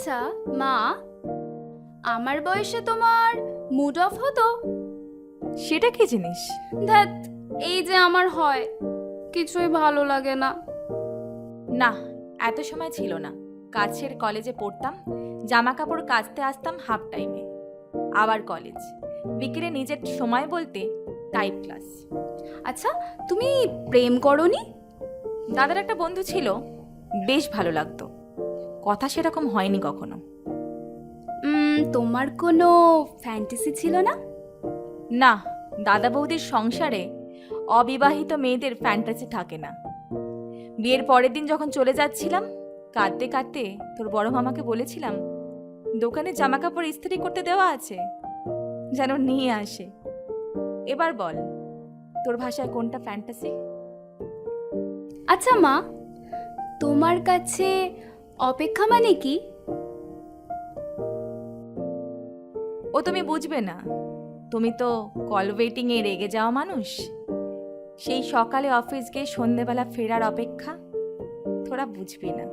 আচ্ছা মা আমার বয়সে তোমার মুড অফ হতো? সেটা কি জিনিস? ধ্যাত এই যে আমার হয় কিছুই ভালো লাগে না। না এত সময় ছিল না। কাছের কলেজে পড়তাম জামা কাপড় কাচতে আসতাম হাফ টাইমে আবার কলেজ। বিকেলে নিজের সময় বলতে টাইপ ক্লাস আচ্ছা তুমি প্রেম করনি? দাদার একটা বন্ধু ছিল বেশ ভালো লাগতো। কথা সেরকম হয়নি কখনো। তোমার কোনো ফ্যান্টাসি ছিল না? না দাদা বৌদির সংসারে অবিবাহিত মেয়েদের ফ্যান্টাসি থাকে না। বিয়ের পরের দিন যখন চলে যাচ্ছিলাম কাঁদতে কাঁদতে তোর বড় মামাকে বলেছিলাম দোকানে জামা কাপড় ইস্ত্রি করতে দেওয়া আছে যেন নিয়ে আসে। এবার বল তোর ভাষায় কোনটা ফ্যান্টাসি আচ্ছা মা তোমার কাছে অপেক্ষা মানে কি? ও তুমি বুঝবে না। তুমি তো কল ওয়েটিংয়ে রেগে যাওয়া মানুষ। সেই সকালে অফিস গিয়ে সন্ধেবেলা ফেরার অপেক্ষা। তোরা বুঝবি না।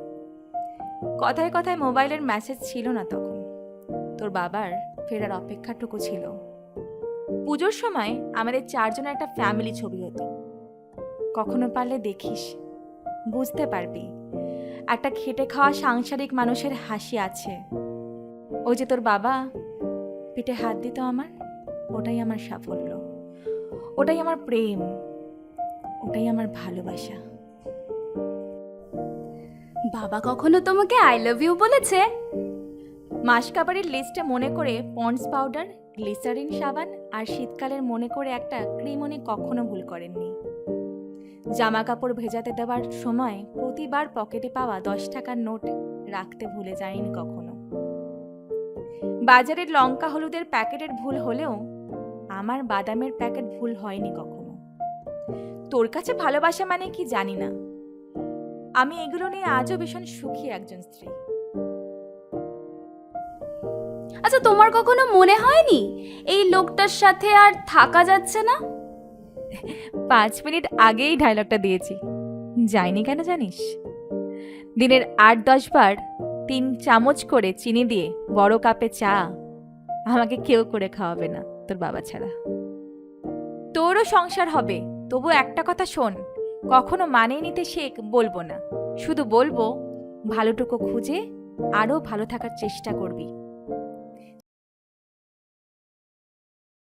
কথায় কথায় মোবাইলের মেসেজ ছিল না তখন। তোর বাবার ফেরার অপেক্ষাটুকু ছিল। পুজোর সময় আমাদের চারজনের একটা ফ্যামিলি ছবি হতো। কখনো পারলে দেখিস। বুঝতে পারবি। একটা খেটে খাওয়া সাংসারিক মানুষের হাসি আছে। ওই যে তোর বাবা পিঠে হাত দিত আমার ওটাই আমার সাফল্য। ওটাই আমার প্রেম ওটাই আমার ভালোবাসা। বাবা কখনো তোমাকে আই লাভ ইউ বলেছে? মাসকাবারির লিস্টে মনে করে পন্ডস পাউডার গ্লিসারিন সাবান আর শীতকালের মনে করে একটা ক্রিম উনি কখনো ভুল করেননি। জামা কাপড় ভেজাতে দেওয়ার সময় প্রতিবার পকেটে পাওয়া দশ টাকার নোট রাখতে ভুলে যায়নি কখনো। বাজারের লঙ্কা হলুদের প্যাকেটের ভুল হলেও আমার বাদামের প্যাকেট ভুল হয়নি কখনো। তোর কাছে ভালোবাসা মানে কি জানি না। আমি এগুলো নিয়ে আজও ভীষণ সুখী একজন স্ত্রী। আচ্ছা তোমার কখনো মনে হয়নি এই লোকটার সাথে আর থাকা যাচ্ছে না? পাঁচ মিনিট আগেই ডায়লগটা দিয়েছি। যায়নি কেন জানিস? দিনের আট দশ বার তিন চামচ করে চিনি দিয়ে বড় কাপে চা আমাকে কেউ করে খাওয়াবে না, তোর বাবা ছাড়া। তোরও সংসার হবে, তবু একটা কথা শোন, কখনো মানিয়ে নিতে শেখ বলব না। শুধু বলব, ভালোটুকু খুঁজে আরও ভালো থাকার চেষ্টা করবি।